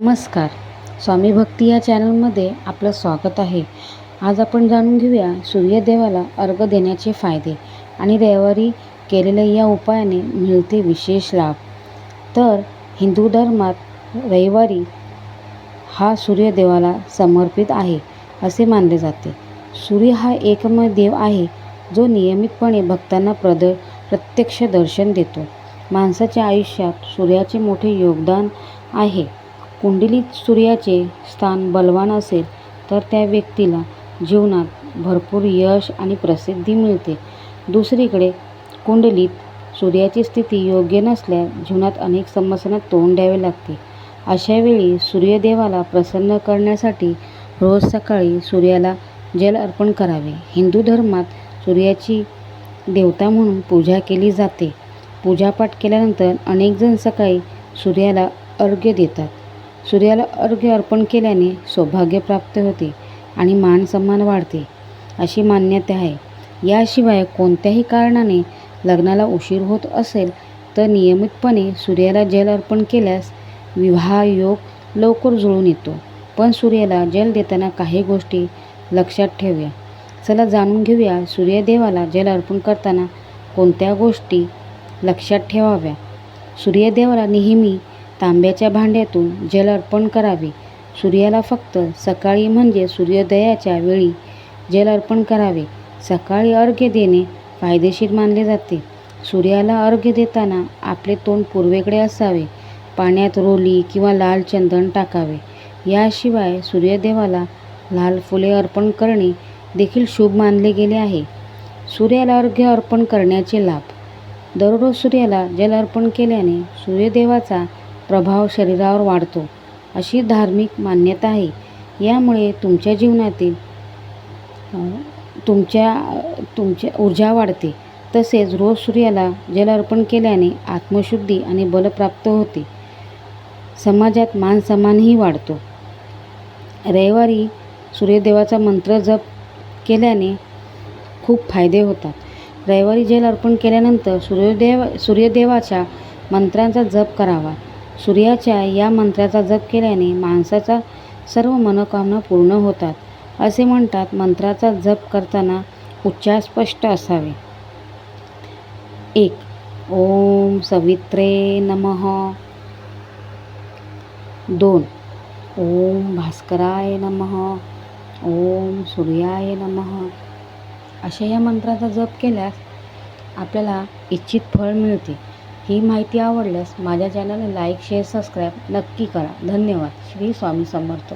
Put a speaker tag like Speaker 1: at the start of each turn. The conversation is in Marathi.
Speaker 1: नमस्कार. स्वामी भक्ती या चॅनलमध्ये आपलं स्वागत आहे. आज आपण जाणून घेऊया सूर्यदेवाला अर्घ देण्याचे फायदे आणि रविवारी केलेल्या या उपायाने मिळते विशेष लाभ. तर हिंदू धर्मात रविवारी हा सूर्यदेवाला समर्पित आहे असे मानले जाते. सूर्य हा एकमय देव आहे जो नियमितपणे भक्तांना प्रद प्रत्यक्ष दर्शन देतो. माणसाच्या आयुष्यात सूर्याचे मोठे योगदान आहे. कुंडलीत सूर्याचे स्थान बलवान असेल तर त्या व्यक्तीला जीवनात भरपूर यश आणि प्रसिद्धी मिळते. दुसरीकडे कुंडलीत सूर्याची स्थिती योग्य नसल्यास जीवनात अनेक समस्यांना तोंड द्यावे लागते. अशावेळी सूर्यदेवाला प्रसन्न करण्यासाठी रोज सकाळी सूर्याला जल अर्पण करावे. हिंदू धर्मात सूर्याची देवता म्हणून पूजा केली जाते. पूजापाठ केल्यानंतर अनेकजण सकाळी सूर्याला अर्घ्य देतात. सूर्याला अर्घ्य अर्पण केल्याने सौभाग्य प्राप्त होते आणि मान सन्मान वाढते अशी मान्यता आहे. याशिवाय कोणत्याही कारणाने लग्नाला उशीर होत असेल तर नियमितपणे सूर्याला जल अर्पण केल्यास विवाह योग लवकर जुळून येतो. पण सूर्याला जल देताना काही गोष्टी लक्षात ठेवूया. चला जाणून घेऊया सूर्यदेवाला जल अर्पण करताना कोणत्या गोष्टी लक्षात ठेवाव्या. सूर्यदेवाला नेहमी तांब्याच्या भांड्यातून जल अर्पण करावे. सूर्याला फक्त सकाळी म्हणजे सूर्योदयाच्या वेळी जल अर्पण करावे. सकाळी अर्घ्य देणे फायदेशीर मानले जाते. सूर्याला अर्घ्य देताना आपले तोंड पूर्वेकडे असावे. पाण्यात रोली किंवा लाल चंदन टाकावे. याशिवाय सूर्यदेवाला लाल फुले अर्पण करणे देखील शुभ मानले गेले आहे. सूर्याला अर्घ्य अर्पण करण्याचे लाभ. दररोज सूर्याला जल अर्पण केल्याने सूर्यदेवाचा प्रभाव शरीरावर वाढतो अशी धार्मिक मान्यता आहे. यामुळे तुमच्या जीवनातील तुमच्या तुमच्या ऊर्जा वाढते. तसेच रोज सूर्याला जल अर्पण केल्याने आत्मशुद्धी आणि बल प्राप्त होते. समाजात मान सन्मानही वाढतो. रविवारी सूर्यदेवाचा मंत्र जप केल्याने खूप फायदे होतात. रविवारी जल अर्पण केल्यानंतर सूर्यदेव सूर्यदेवाच्या मंत्रांचा जप करावा. सूर्याच्या या मंत्राचा जप केल्याने माणसाचा सर्व मनोकामना पूर्ण होतात असे म्हणतात मंत्राचा जप करताना उच्चार स्पष्ट असावे. एक ओम सवित्रे नमः. दोन ओम भास्कराय नमः. ओम सूर्याय नमः. अशा या मंत्राचा जप केल्यास आपल्याला इच्छित फळ मिळते. ही माहिती आवडल्यास माझ्या चॅनलला लाईक शेअर सबस्क्राईब नक्की करा. धन्यवाद. श्री स्वामी समर्थ.